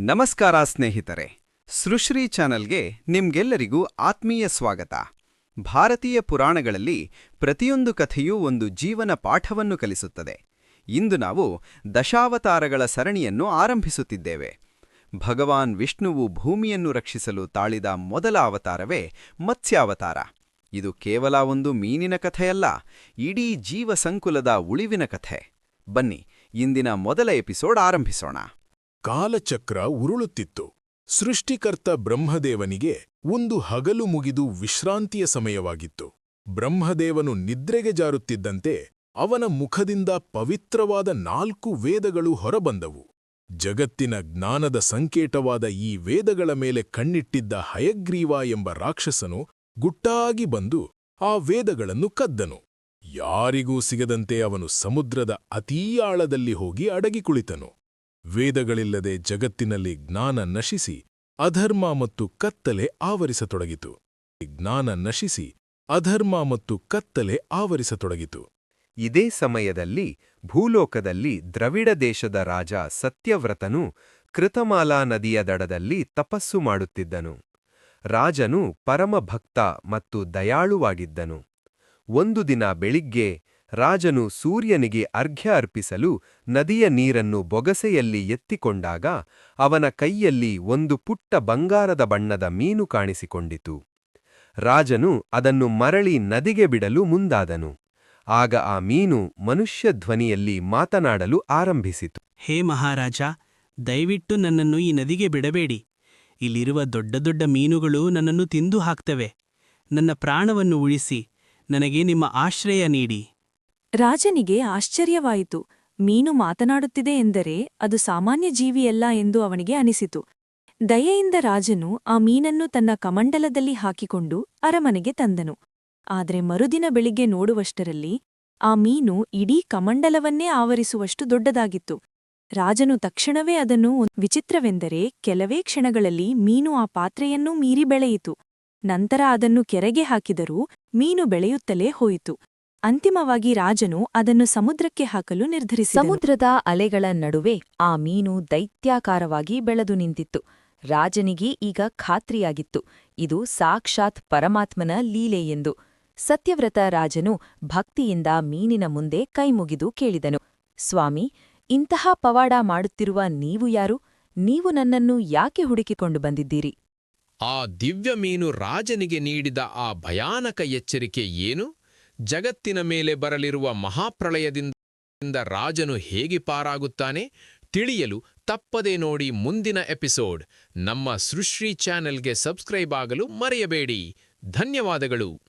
ನಮಸ್ಕಾರ ಸ್ನೇಹಿತರೆ, ಸೃಶ್ರೀ ಚಾನಲ್ಗೆ ನಿಮ್ಗೆಲ್ಲರಿಗೂ ಆತ್ಮೀಯ ಸ್ವಾಗತ. ಭಾರತೀಯ ಪುರಾಣಗಳಲ್ಲಿ ಪ್ರತಿಯೊಂದು ಕಥೆಯೂ ಒಂದು ಜೀವನ ಪಾಠವನ್ನು ಕಲಿಸುತ್ತದೆ. ಇಂದು ನಾವು ದಶಾವತಾರಗಳ ಸರಣಿಯನ್ನು ಆರಂಭಿಸುತ್ತಿದ್ದೇವೆ. ಭಗವಾನ್ ವಿಷ್ಣುವು ಭೂಮಿಯನ್ನು ರಕ್ಷಿಸಲು ತಾಳಿದ ಮೊದಲ ಅವತಾರವೇ ಮತ್ಸ್ಯಾವತಾರ. ಇದು ಕೇವಲ ಒಂದು ಮೀನಿನ ಕಥೆಯಲ್ಲ, ಇಡೀ ಜೀವಸಂಕುಲದ ಉಳಿವಿನ ಕಥೆ. ಬನ್ನಿ, ಇಂದಿನ ಮೊದಲ ಎಪಿಸೋಡ್ ಆರಂಭಿಸೋಣ. ಕಾಲಚಕ್ರ ಉರುಳುತ್ತಿತ್ತು. ಸೃಷ್ಟಿಕರ್ತ ಬ್ರಹ್ಮದೇವನಿಗೆ ಒಂದು ಹಗಲು ಮುಗಿದು ವಿಶ್ರಾಂತಿಯ ಸಮಯವಾಗಿತ್ತು. ಬ್ರಹ್ಮದೇವನು ನಿದ್ರೆಗೆ ಜಾರುತ್ತಿದ್ದಂತೆ ಅವನ ಮುಖದಿಂದ ಪವಿತ್ರವಾದ ನಾಲ್ಕು ವೇದಗಳು ಹೊರಬಂದವು. ಜಗತ್ತಿನ ಜ್ಞಾನದ ಸಂಕೇತವಾದ ಈ ವೇದಗಳ ಮೇಲೆ ಕಣ್ಣಿಟ್ಟಿದ್ದ ಹಯಗ್ರೀವ ಎಂಬ ರಾಕ್ಷಸನು ಗುಟ್ಟಾಗಿ ಬಂದು ಆ ವೇದಗಳನ್ನು ಕದ್ದನು. ಯಾರಿಗೂ ಸಿಗದಂತೆ ಅವನು ಸಮುದ್ರದ ಅತೀ ಆಳದಲ್ಲಿ ಹೋಗಿ ಅಡಗಿ ಕುಳಿತನು ವೇದಗಳಿಲ್ಲದೆ ಜಗತ್ತಿನಲ್ಲಿ ಜ್ಞಾನ ನಶಿಸಿ, ಅಧರ್ಮ ಮತ್ತು ಕತ್ತಲೆ ಆವರಿಸತೊಡಗಿತು. ಜ್ಞಾನ ನಶಿಸಿ, ಅಧರ್ಮ ಮತ್ತು ಕತ್ತಲೆ ಆವರಿಸತೊಡಗಿತು. ಇದೇ ಸಮಯದಲ್ಲಿ ಭೂಲೋಕದಲ್ಲಿ ದ್ರವಿಡ ದೇಶದ ರಾಜ ಸತ್ಯವ್ರತನು ಕೃತಮಾಲಾ ನದಿಯ ದಡದಲ್ಲಿ ತಪಸ್ಸು ಮಾಡುತ್ತಿದ್ದನು. ರಾಜನು ಪರಮಭಕ್ತ ಮತ್ತು ದಯಾಳುವಾಗಿದ್ದನು. ಒಂದು ದಿನ ಬೆಳಿಗ್ಗೆ ರಾಜನು ಸೂರ್ಯನಿಗೆ ಅರ್ಘ್ಯ ಅರ್ಪಿಸಲು ನದಿಯ ನೀರನ್ನು ಬೊಗಸೆಯಲ್ಲಿ ಎತ್ತಿಕೊಂಡಾಗ ಅವನ ಕೈಯಲ್ಲಿ ಒಂದು ಪುಟ್ಟ ಬಂಗಾರದ ಬಣ್ಣದ ಮೀನು ಕಾಣಿಸಿಕೊಂಡಿತು. ರಾಜನು ಅದನ್ನು ಮರಳಿ ನದಿಗೆ ಬಿಡಲು ಮುಂದಾದನು. ಆಗ ಆ ಮೀನು ಮನುಷ್ಯ ಧ್ವನಿಯಲ್ಲಿ ಮಾತನಾಡಲು ಆರಂಭಿಸಿತು. ಹೇ ಮಹಾರಾಜ, ದಯವಿಟ್ಟು ನನ್ನನ್ನು ಈ ನದಿಗೆ ಬಿಡಬೇಡಿ. ಇಲ್ಲಿರುವ ದೊಡ್ಡ ದೊಡ್ಡ ಮೀನುಗಳು ನನ್ನನ್ನು ತಿಂದು ಹಾಕ್ತವೆ. ನನ್ನ ಪ್ರಾಣವನ್ನು ಉಳಿಸಿ, ನನಗೆ ನಿಮ್ಮ ಆಶ್ರಯ ನೀಡಿ. ರಾಜನಿಗೆ ಆಶ್ಚರ್ಯವಾಯಿತು. ಮೀನು ಮಾತನಾಡುತ್ತಿದೆ ಎಂದರೆ ಅದು ಸಾಮಾನ್ಯ ಜೀವಿಯಲ್ಲ ಎಂದು ಅವನಿಗೆ ಅನಿಸಿತು. ದಯೆಯಿಂದ ರಾಜನು ಆ ಮೀನನ್ನು ತನ್ನ ಕಮಂಡಲದಲ್ಲಿ ಹಾಕಿಕೊಂಡು ಅರಮನೆಗೆ ತಂದನು. ಆದರೆ ಮರುದಿನ ಬೆಳಿಗ್ಗೆ ನೋಡುವಷ್ಟರಲ್ಲಿ ಆ ಮೀನು ಇಡೀ ಕಮಂಡಲವನ್ನೇ ಆವರಿಸುವಷ್ಟು ದೊಡ್ಡದಾಗಿತ್ತು. ರಾಜನು ತಕ್ಷಣವೇ ಅದನ್ನು ವಿಚಿತ್ರವೆಂದರೆ ಕೆಲವೇ ಕ್ಷಣಗಳಲ್ಲಿ ಮೀನು ಆ ಪಾತ್ರೆಯನ್ನೂ ಮೀರಿ ಬೆಳೆಯಿತು. ನಂತರ ಅದನ್ನು ಕೆರೆಗೆ ಹಾಕಿದರೂ ಮೀನು ಬೆಳೆಯುತ್ತಲೇ ಹೋಯಿತು. ಅಂತಿಮವಾಗಿ ರಾಜನು ಅದನ್ನು ಸಮುದ್ರಕ್ಕೆ ಹಾಕಲು ನಿರ್ಧರಿಸಿದನು. ಸಮುದ್ರದ ಅಲೆಗಳ ನಡುವೆ ಆ ಮೀನು ದೈತ್ಯಾಕಾರವಾಗಿ ಬೆಳೆದು ನಿಂತಿತ್ತು. ರಾಜನಿಗೆ ಈಗ ಖಾತ್ರಿಯಾಗಿತ್ತು. ಇದು ಸಾಕ್ಷಾತ್ ಪರಮಾತ್ಮನ ಲೀಲೆ ಎಂದು. ಸತ್ಯವ್ರತ ರಾಜನು ಭಕ್ತಿಯಿಂದ ಮೀನಿನ ಮುಂದೆ ಕೈಮುಗಿದು ಕೇಳಿದನು. ಸ್ವಾಮಿ ಇಂತಹ ಪವಾಡ ಮಾಡುತ್ತಿರುವ ನೀವು ಯಾರು? ನೀವು ನನ್ನನ್ನು ಯಾಕೆ ಹುಡುಕಿಕೊಂಡು ಬಂದಿದ್ದೀರಿ? ಆ ದಿವ್ಯ ಮೀನು ರಾಜನಿಗೆ ನೀಡಿದ ಆ ಭಯಾನಕ ಎಚ್ಚರಿಕೆ ಏನು? ಜಗತ್ತಿನ ಮೇಲೆ ಬರಲಿರುವ ಮಹಾಪ್ರಳಯದಿಂದ ರಾಜನು ಹೇಗೆ ಪಾರಾಗುತ್ತಾನೆ ತಿಳಿಯಲು ತಪ್ಪದೆ ನೋಡಿ ಮುಂದಿನ ಎಪಿಸೋಡ್. ನಮ್ಮ ಸೃಶ್ರೀ ಚಾನೆಲ್ಗೆ ಸಬ್ಸ್ಕ್ರೈಬ್ ಆಗಲು ಮರೆಯಬೇಡಿ. ಧನ್ಯವಾದಗಳು.